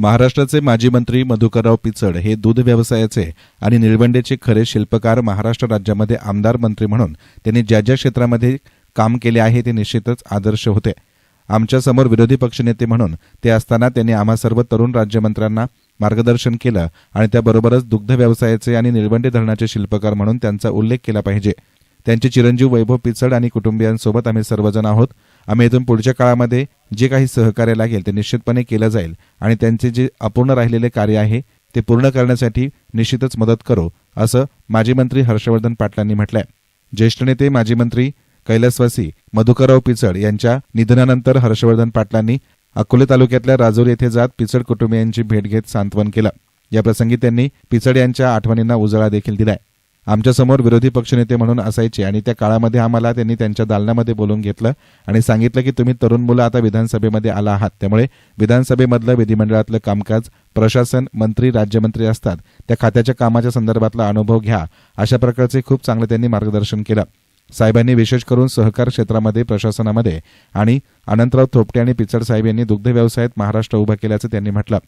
महाराष्ट्राचे माजी मंत्री मधुकरराव पिचड हे दूध व्यवसायाचे आणि निळवंडेचे खरे शिल्पकार महाराष्ट्र राज्यामध्ये आमदार मंत्री म्हणून त्यांनी ज्या ज्या क्षेत्रामध्ये काम केले आहे ते निश्चितच आदर्श होते. आमच्यासमोर विरोधी पक्षनेते म्हणून ते असताना त्यांनी आम्हा सर्व तरुण राज्यमंत्र्यांना मार्गदर्शन केलं आणि त्याबरोबरच दुग्ध व्यवसायाचे आणि निळवंडे धरणाचे शिल्पकार म्हणून त्यांचा उल्लेख केला पाहिजे. त्यांचे चिरंजीव वैभव पिचड आणि कुटुंबियांसोबत आम्ही सर्वजण आहोत. आम्ही इथून पुढच्या काळामध्ये जे काही सहकार्य लागेल ते निश्चितपणे केलं जाईल आणि त्यांचे जे अपूर्ण राहिलेले कार्य आहे ते पूर्ण करण्यासाठी निश्चितच मदत करू असं माजी मंत्री हर्षवर्धन पाटलांनी म्हटलंय. ज्येष्ठ नेते माजी मंत्री कैलासवासी मधुकरराव पिचड यांच्या निधनानंतर हर्षवर्धन पाटलांनी अकोले तालुक्यातल्या राजौरी येथे जात पिचड कुटुंबियांची भेट घेत सांत्वन केलं. याप्रसंगी त्यांनी पिचड यांच्या आठवणींना उजाळा देखील दिलाय. आमच्यासमोर विरोधी पक्षनेते म्हणून असायचे आणि त्या काळामध्ये आम्हाला त्यांनी त्यांच्या दालनामध्ये बोलून घेतलं आणि सांगितलं की तुम्ही तरुण मुलं आता विधानसभेमध्ये आला आहात. त्यामुळे विधानसभेमधलं विधिमंडळातलं कामकाज प्रशासन मंत्री राज्यमंत्री असतात. त्या खात्याच्या कामाच्या संदर्भातला अनुभव घ्या. अशा प्रकारचे खूप चांगलं त्यांनी मार्गदर्शन केलं. साहेबांनी विशेष करून सहकार क्षेत्रामध्ये प्रशासनामध्ये आणि अनंतराव थोपटे आणि पिचड साहेब यांनी दुग्ध व्यवसायात महाराष्ट्र उभा केल्याचं त्यांनी म्हटलं.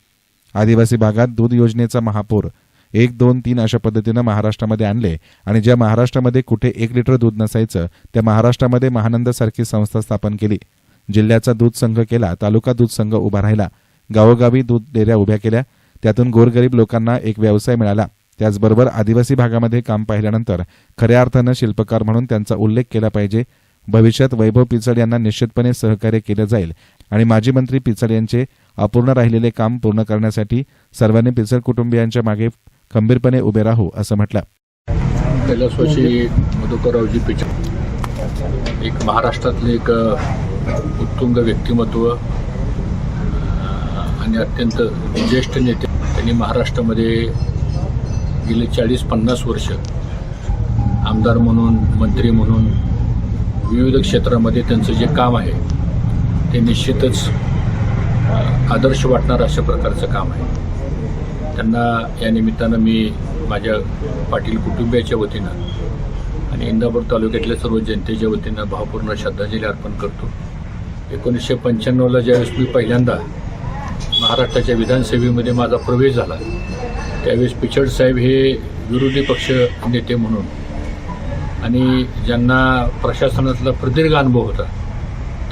आदिवासी भागात दूध योजनेचा महापूर एक दोन तीन अशा पद्धतीनं महाराष्ट्रामध्ये आणले. आणि ज्या महाराष्ट्रामध्ये कुठे एक लिटर दूध नसायचं त्या महाराष्ट्रामध्ये महानंद सारखी संस्था स्थापन केली. जिल्ह्याचा दूध संघ केला तालुका दूध संघ उभा राहिला. गावोगावी दूध डेऱ्या उभ्या केल्या. त्यातून गोरगरीब लोकांना एक व्यवसाय मिळाला. त्याचबरोबर आदिवासी भागामध्ये काम पाहिल्यानंतर खऱ्या अर्थानं शिल्पकार म्हणून त्यांचा उल्लेख केला पाहिजे. भविष्यात वैभव पिचड यांना निश्चितपणे सहकार्य केलं जाईल. आणि माजी मंत्री पिचड यांचे अपूर्ण राहिलेले काम पूर्ण करण्यासाठी सर्वांनी पिचड कुटुंबियांच्या मागे खंबीरपणे उभे राहू असं म्हटलं. कैलासवासी मधुकररावजी पिचड एक महाराष्ट्रातले एक उत्तुंग व्यक्तिमत्व आणि अत्यंत ज्येष्ठ नेते. त्यांनी महाराष्ट्रामध्ये गेले चाळीस पन्नास वर्ष. आमदार म्हणून मंत्री म्हणून विविध क्षेत्रामध्ये त्यांचं जे काम आहे ते निश्चितच आदर्श वाटणारं अशा प्रकारचं काम आहे. त्यांना या निमित्तानं मी माझ्या पाटील कुटुंबियाच्या वतीनं आणि इंदापूर तालुक्यातल्या सर्व जनतेच्या वतीनं भावपूर्ण श्रद्धांजली अर्पण करतो. एकोणीसशे पंच्याण्णवला ज्यावेळेस मी पहिल्यांदा महाराष्ट्राच्या विधानसभेमध्ये माझा प्रवेश झाला त्यावेळेस पिचड साहेब हे विरोधी पक्ष नेते म्हणून आणि ज्यांना प्रशासनातला प्रदीर्घ अनुभव होता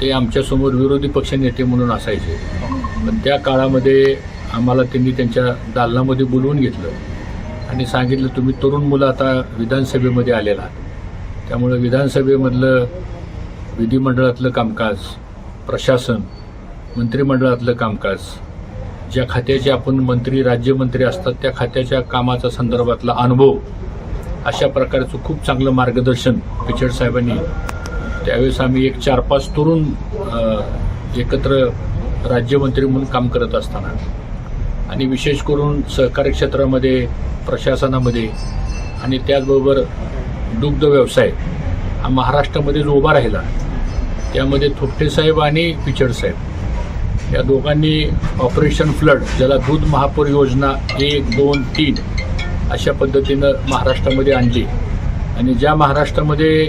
ते आमच्यासमोर विरोधी पक्ष नेते म्हणून असायचे. पण त्या काळामध्ये आम्हाला त्यांनी त्यांच्या दालनामध्ये बोलवून घेतलं. आणि सांगितलं तुम्ही तरुण मुलं आता विधानसभेमध्ये आलेला आहात. त्यामुळं विधानसभेमधलं विधिमंडळातलं कामकाज प्रशासन मंत्रिमंडळातलं कामकाज ज्या खात्याचे आपण मंत्री राज्यमंत्री असतात त्या खात्याच्या कामाचा संदर्भातला अनुभव अशा प्रकारचं खूप चांगलं मार्गदर्शन पिचड साहेबांनी त्यावेळेस आम्ही एक चार पाच तरुण एकत्र राज्यमंत्री म्हणून काम करत असताना आणि विशेष करून सहकारी क्षेत्रामध्ये प्रशासनामध्ये आणि त्याचबरोबर दुग्ध व्यवसाय हा महाराष्ट्रामध्ये जो उभा राहिला त्यामध्ये थोपटेसाहेब आणि पिचड साहेब. या दोघांनी ऑपरेशन फ्लड ज्याला दूध महापूर योजना एक दोन तीन अशा पद्धतीनं महाराष्ट्रामध्ये आणली. आणि ज्या महाराष्ट्रामध्ये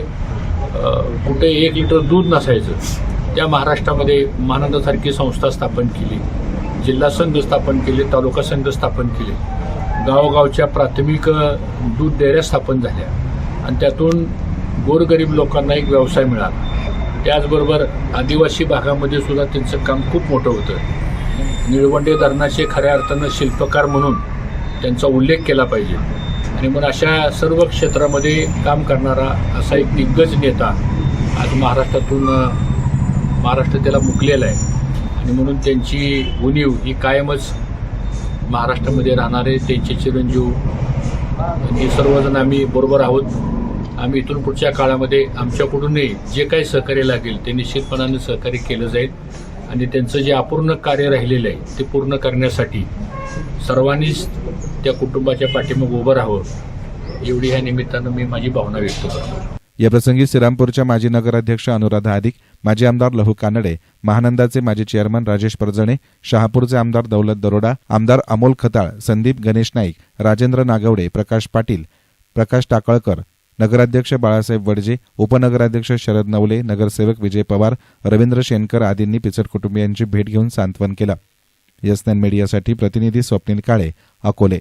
कुठे एक लिटर दूध नसायचं त्या महाराष्ट्रामध्ये महानंदासारखी संस्था स्थापन केली. जिल्हा संघ स्थापन केले तालुका संघ स्थापन केले. गावोगावच्या प्राथमिक दूध डेऱ्या स्थापन झाल्या. आणि त्यातून गोरगरीब लोकांना एक व्यवसाय मिळाला. त्याचबरोबर आदिवासी भागामध्ये सुद्धा त्यांचं काम खूप मोठं होतं. निळवंडे धरणाचे खऱ्या अर्थानं शिल्पकार म्हणून त्यांचा उल्लेख केला पाहिजे. आणि मग अशा सर्व क्षेत्रामध्ये काम करणारा असा एक दिग्गज नेता आज महाराष्ट्रातून महाराष्ट्र त्याला मुकलेला आहे. आणि म्हणून त्यांची उणीव ही कायमच महाराष्ट्रामध्ये राहणारे त्यांचे चिरंजीव. हे सर्वजण आम्ही बरोबर आहोत. आम्ही इथून पुढच्या काळामध्ये आमच्याकडूनही जे काही सहकार्य लागेल ते निश्चितपणाने सहकार्य केलं जाईल. आणि त्यांचं जे अपूर्ण कार्य राहिलेलं आहे ते पूर्ण करण्यासाठी सर्वांनीच त्या कुटुंबाच्या पाठीमाग उभं राहावं एवढी ह्या निमित्तानं मी माझी भावना व्यक्त करतो. याप्रसंगी श्रीरामपूरच्या माजी नगराध्यक्ष अनुराधा अधिक माजी आमदार लहू कानडे महानंदाचे माजी चेअरमन राजेश परजणे शहापूरचे आमदार दौलत दरोडा आमदार अमोल खताळ संदीप गणेश नाईक राजेंद्र नागवडे प्रकाश पाटील प्रकाश टाकळकर नगराध्यक्ष बाळासाहेब वडजे उपनगराध्यक्ष शरद नवले नगरसेवक विजय पवार रवींद्र शेनकर आदींनी पिचड कुटुंबियांची भेट घेऊन सांत्वन केलं. यस मीडियासाठी प्रतिनिधी स्वप्नील काळे अकोले.